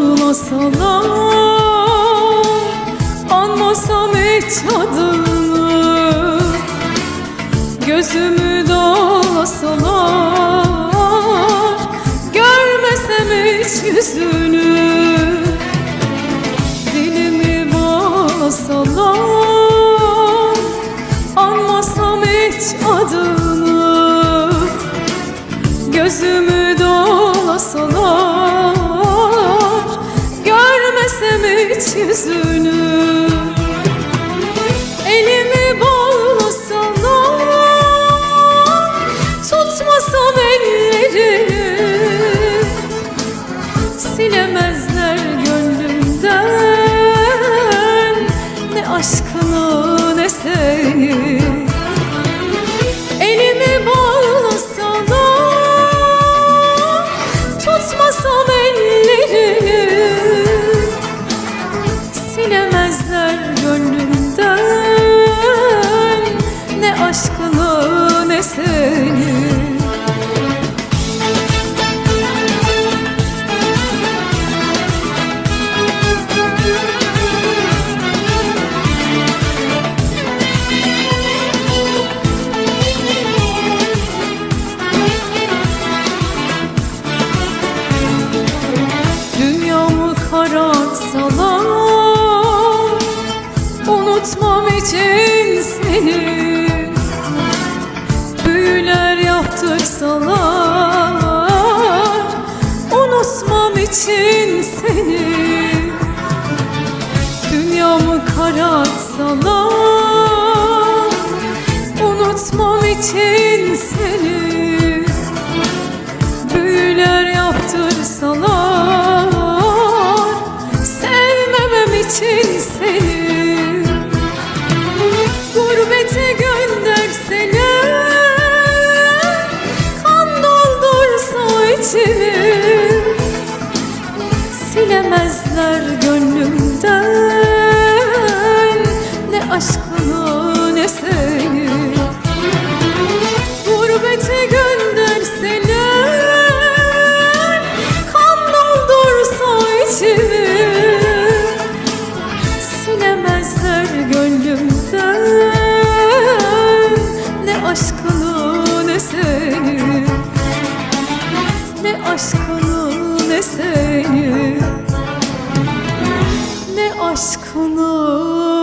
bağlasalar Anmasam hiç adını Gözümü dolasalar Görmesem hiç yüzünü. Dilimi bağlasalar Anmasam hiç adını. Gözümü dolasalar yüzünü Elimi bağlasalar Tutmasam ellerini Silemezler gönlümden Ne aşkını Silemezler gönlümden. Ne aşkını için seni. Büyüler yaptırsalar Unutmam için seni. Dünyamı karartsalar Unutmam için seni. Büyüler yaptırsalar Sevmemem için seni ne seni Ne aşkını